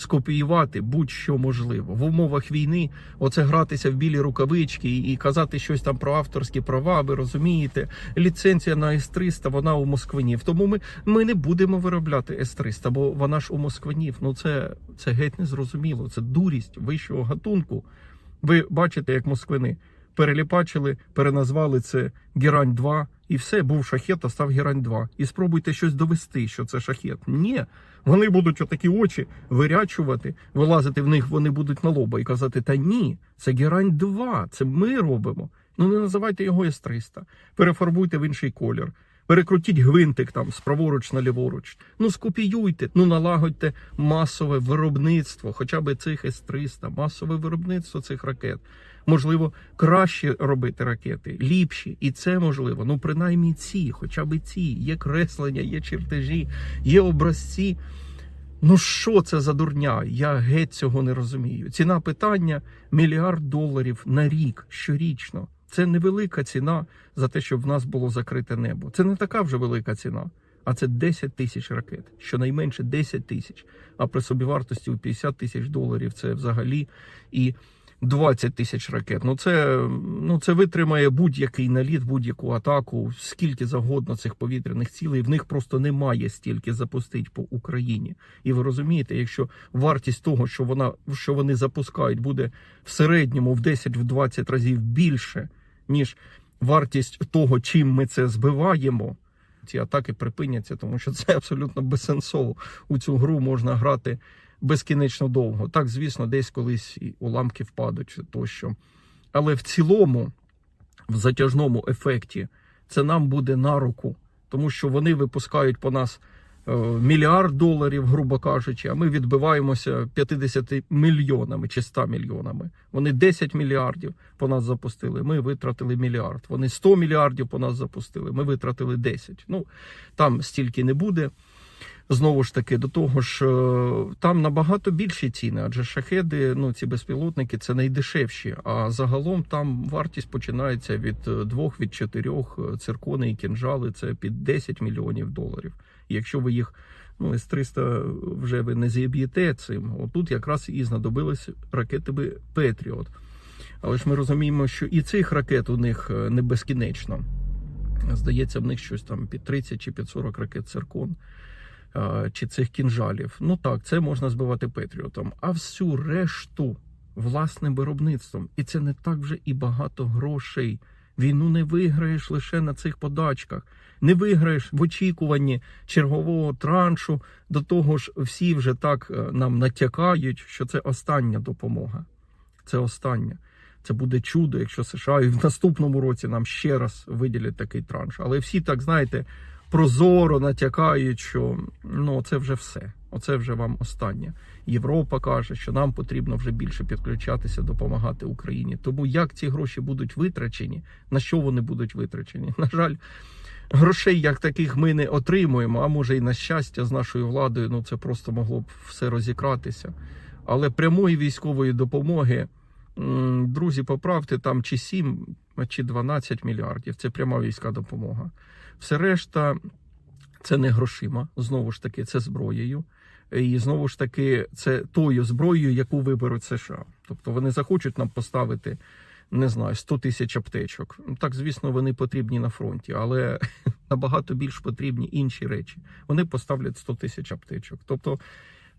скопіювати будь-що можливо в умовах війни. Оце гратися в білі рукавички і казати щось там про авторські права. Ви розумієте, ліцензія на С-300, вона у Москвинів. Тому ми, ми не будемо виробляти С-300, бо вона ж у Москвинів. Ну це, це геть незрозуміло. Це дурість вищого гатунку. Ви бачите, як москвини переліпачили, переназвали це Герань 2 і все, був шахет, а став Герань 2 І спробуйте щось довести, що це шахет. Ні, вони будуть отакі очі вирячувати, вилазити в них вони будуть на лоба і казати: Та ні, це Герань 2 це ми робимо. Ну не називайте його С-300, перефарбуйте в інший колір. Перекрутіть гвинтик там справоруч на ліворуч. Ну скопіюйте, ну налагодьте масове виробництво, хоча б цих С-300, масове виробництво цих ракет. Можливо, краще робити ракети, ліпші, і це можливо. Ну, принаймні ці, хоча б ці. Є креслення, є чертежі, є образці. Ну що це за дурня? Я геть цього не розумію. Ціна питання мільярд доларів на рік щорічно. Це невелика ціна за те, щоб в нас було закрите небо. Це не така вже велика ціна, а це 10 тисяч ракет, щонайменше 10 тисяч. А при собівартості у 50 тисяч доларів це взагалі і 20 тисяч ракет. Ну це, ну це витримає будь-який наліт, будь-яку атаку, скільки завгодно цих повітряних цілей. В них просто немає стільки запустить по Україні. І ви розумієте, якщо вартість того, що вона що вони запускають, буде в середньому в 10-20 разів більше, ніж вартість того, чим ми це збиваємо. Ці атаки припиняться, тому що це абсолютно безсенсово. У цю гру можна грати безкінечно довго. Так, звісно, десь колись і уламки впадуть тощо. Але в цілому, в затяжному ефекті, це нам буде на руку, тому що вони випускають по нас мільярд доларів, грубо кажучи, а ми відбиваємося 50 мільйонами чи 100 мільйонами. Вони 10 мільярдів по нас запустили. Ми витратили мільярд. Вони 100 мільярдів по нас запустили. Ми витратили 10. Ну там стільки не буде. Знову ж таки, до того ж, е, там набагато більші ціни, адже шахеди, ну ці безпілотники, це найдешевші. А загалом там вартість починається від е, двох від чотирьох е, циркони і кінжали. Це під 10 мільйонів доларів. Якщо ви їх ну з 300 вже ви не зіб'єте цим, отут якраз і знадобились ракети Петріот. Але ж ми розуміємо, що і цих ракет у них е, не безкінечно. Здається, в них щось там під 30 чи під 40 ракет циркон чи цих кінжалів. Ну так, це можна збивати Петріотом. А всю решту власним виробництвом. І це не так вже і багато грошей. Війну не виграєш лише на цих подачках. Не виграєш в очікуванні чергового траншу. До того ж, всі вже так е, нам натякають, що це остання допомога. Це остання. Це буде чудо, якщо США і в наступному році нам ще раз виділять такий транш. Але всі так знаєте прозоро натякають, що ну це вже все. Оце вже вам останнє. Європа каже, що нам потрібно вже більше підключатися, допомагати Україні. Тому як ці гроші будуть витрачені, на що вони будуть витрачені? На жаль, грошей як таких ми не отримуємо. А може і на щастя з нашою владою, ну це просто могло б все розікратися. Але прямої військової допомоги. Друзі, поправте там чи 7, чи 12 мільярдів. Це пряма війська допомога. Все решта це не грошима, знову ж таки, це зброєю. І знову ж таки, це тою зброєю, яку виберуть США. Тобто вони захочуть нам поставити, не знаю, 100 тисяч аптечок. Так, звісно, вони потрібні на фронті, але набагато більш потрібні інші речі. Вони поставлять 100 тисяч аптечок. Тобто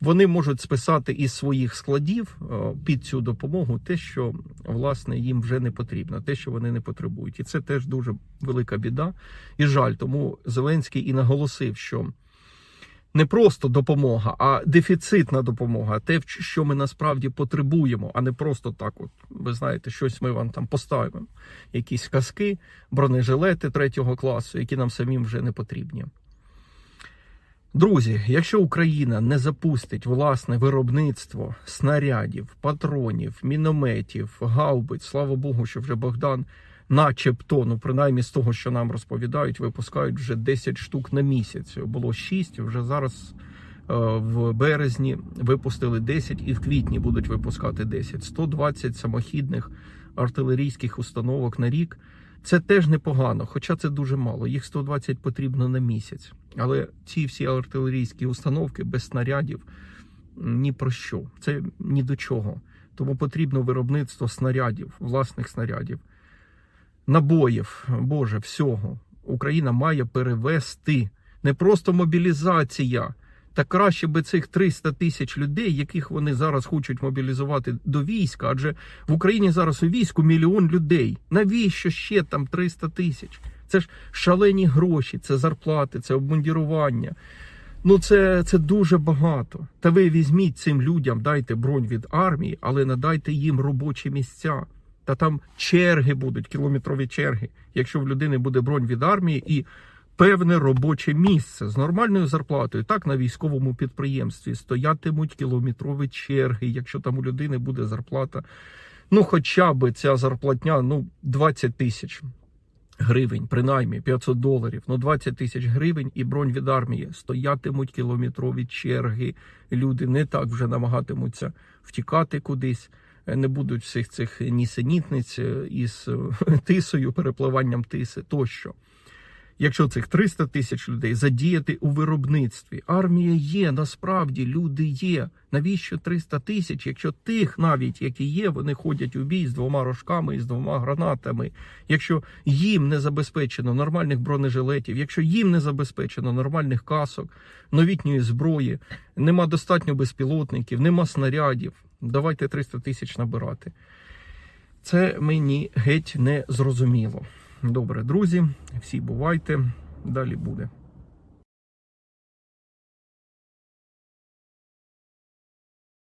вони можуть списати із своїх складів е, під цю допомогу те, що власне їм вже не потрібно, те, що вони не потребують, і це теж дуже велика біда і жаль. Тому Зеленський і наголосив, що не просто допомога, а дефіцитна допомога, те, що ми насправді потребуємо, а не просто так. От ви знаєте, щось ми вам там поставимо, якісь казки, бронежилети третього класу, які нам самим вже не потрібні. Друзі, якщо Україна не запустить власне виробництво снарядів, патронів, мінометів, гаубиць, слава Богу, що вже Богдан, начебто, ну принаймні з того, що нам розповідають, випускають вже 10 штук на місяць. Було 6, вже зараз е, в березні випустили 10 і в квітні будуть випускати 10. 120 самохідних артилерійських установок на рік. Це теж непогано, хоча це дуже мало. Їх 120 потрібно на місяць. Але ці всі артилерійські установки без снарядів, ні про що. Це ні до чого. Тому потрібно виробництво снарядів, власних снарядів, набоїв, Боже, всього. Україна має перевести не просто мобілізація. Та краще би цих 300 тисяч людей, яких вони зараз хочуть мобілізувати до війська, адже в Україні зараз у війську мільйон людей. Навіщо ще там 300 тисяч? Це ж шалені гроші, це зарплати, це обмундірування. Ну, це, це дуже багато. Та ви візьміть цим людям, дайте бронь від армії, але надайте їм робочі місця. Та там черги будуть, кілометрові черги, якщо в людини буде бронь від армії і певне робоче місце з нормальною зарплатою, так на військовому підприємстві стоятимуть кілометрові черги, якщо там у людини буде зарплата. Ну, хоча б ця зарплатня, ну, 20 тисяч гривень, принаймні 500 доларів, ну 20 тисяч гривень і бронь від армії. Стоятимуть кілометрові черги. Люди не так вже намагатимуться втікати кудись. Не будуть всіх цих нісенітниць е, із е, тисою, перепливанням тиси тощо. Якщо цих 300 тисяч людей задіяти у виробництві, армія є, насправді люди є. Навіщо 300 тисяч, якщо тих навіть, які є, вони ходять у бій з двома рожками і з двома гранатами. Якщо їм не забезпечено нормальних бронежилетів, якщо їм не забезпечено нормальних касок, новітньої зброї, нема достатньо безпілотників, нема снарядів. Давайте 300 тисяч набирати. Це мені геть не зрозуміло. Добре, друзі, всі бувайте. Далі буде.